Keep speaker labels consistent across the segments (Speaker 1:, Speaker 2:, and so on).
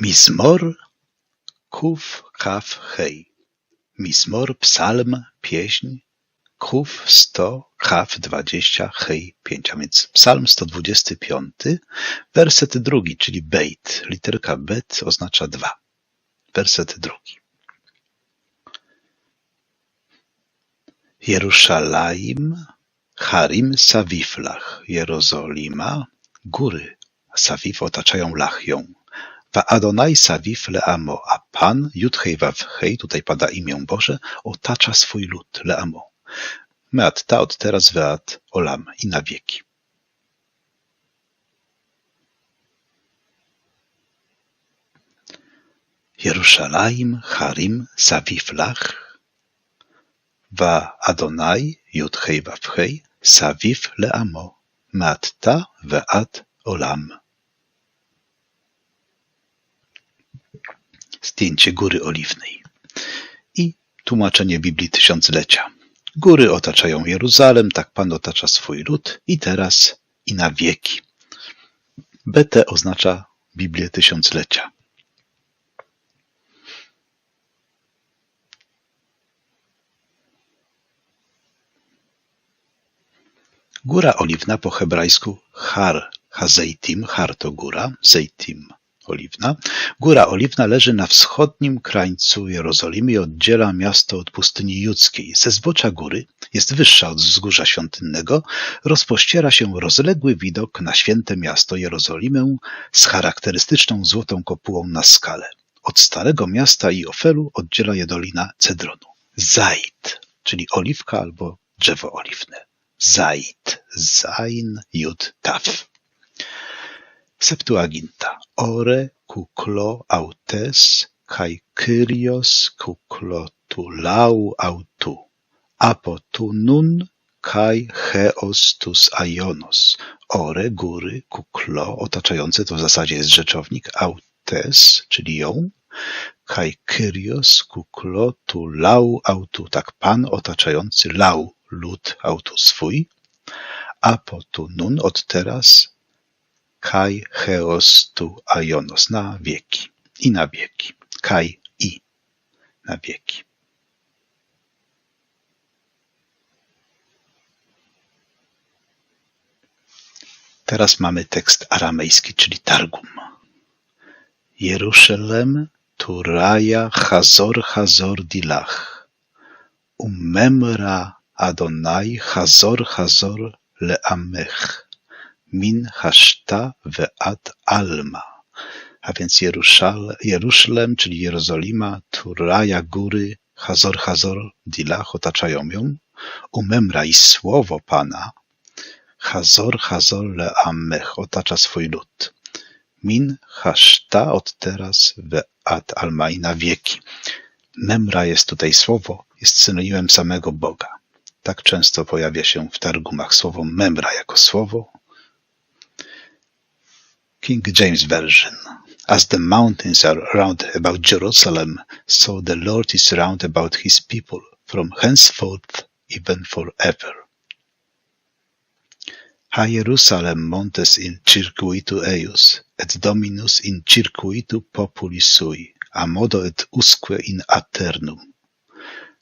Speaker 1: Mizmor Kuf Kaf Hej. Mizmor psalm, pieśń Kuf sto, Kaf dwadzieścia, Hej pięć, a więc psalm 125, werset drugi, czyli beit. Literka bet oznacza dwa. Werset drugi. Jeruszalaim, Harim Sawiflach, Jerozolima, góry Sawif otaczają Lachią. Adonai Sawif Leamo, a Pan, Judhej Wawhej, tutaj pada imię Boże, otacza swój lud, Leamo. Meat ta od teraz weat olam i na wieki. Jeruszalaim, Harim, Sawiflach, Wa Adonai, Judhej Wawhej, Sawif Leamo, Meat ta weat olam. Zdjęcie Góry Oliwnej i tłumaczenie Biblii Tysiąclecia. Góry otaczają Jeruzalem, tak Pan otacza swój lud i teraz i na wieki. BT oznacza Biblię Tysiąclecia. Góra Oliwna po hebrajsku Har, Hazeitim, Har to góra, Zeitim Oliwna. Góra Oliwna leży na wschodnim krańcu Jerozolimy i oddziela miasto od pustyni judzkiej. Ze zbocza góry jest wyższa od wzgórza świątynnego, rozpościera się rozległy widok na święte miasto Jerozolimę z charakterystyczną złotą kopułą na skale. Od starego miasta i Ofelu oddziela je dolina Cedronu. Zaid, czyli oliwka albo drzewo oliwne. Zaid, Zain, Jud, Taf. Septuaginta. Ore kuklo autes kai kyrios kuklo tu lau autu. Apo tu nun kai heos tus aionos. Ore, góry, kuklo, otaczające to w zasadzie jest rzeczownik, autes, czyli ją, kai kyrios kuklo tu lau autu, tak pan otaczający lau, lud autu swój. Apo tu nun, od teraz, Kai Heos tu Aionos na wieki i na wieki. Kai i na wieki. Teraz mamy tekst aramejski, czyli Targum. Jerusalem Turaya Hazor Hazor Dilach. Umemra Adonai Hazor Hazor Leamech min haszta ve'at alma, a więc Jeruszal, Jeruszlem, czyli Jerozolima, Turaja, góry, Hazor, Hazor, Dilach otaczają ją, umemra i słowo Pana, Hazor, Hazor, leamech otacza swój lud. Min haszta od teraz ve'at alma i na wieki. Memra jest tutaj słowo, jest synonimem samego Boga. Tak często pojawia się w targumach słowo memra jako słowo, King James Version. As the mountains are round about Jerusalem, so the Lord is round about his people, from henceforth even forever. Ha Jerusalem montes in circuitu eius, et dominus in circuitu populi sui, a modo et usque in aternum.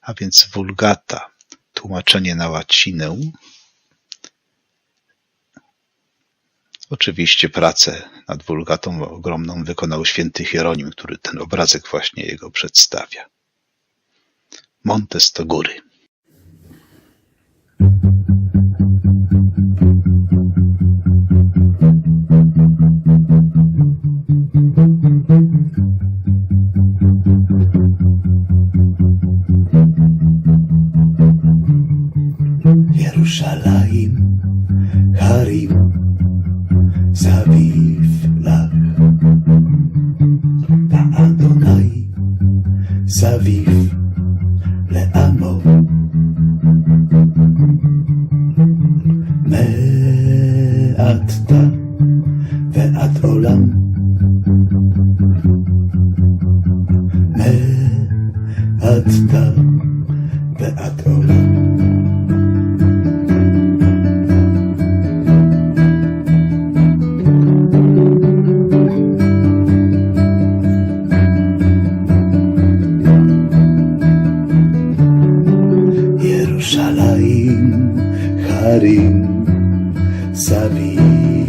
Speaker 1: A więc vulgata, tłumaczenie na łacinę, Oczywiście pracę nad wulgatą ogromną wykonał święty Hieronim, który ten obrazek właśnie jego przedstawia. Montes to góry.
Speaker 2: Jerusalem, Saviv Le'amo, Me'at ta ve'at olam, Me'at ta sabido.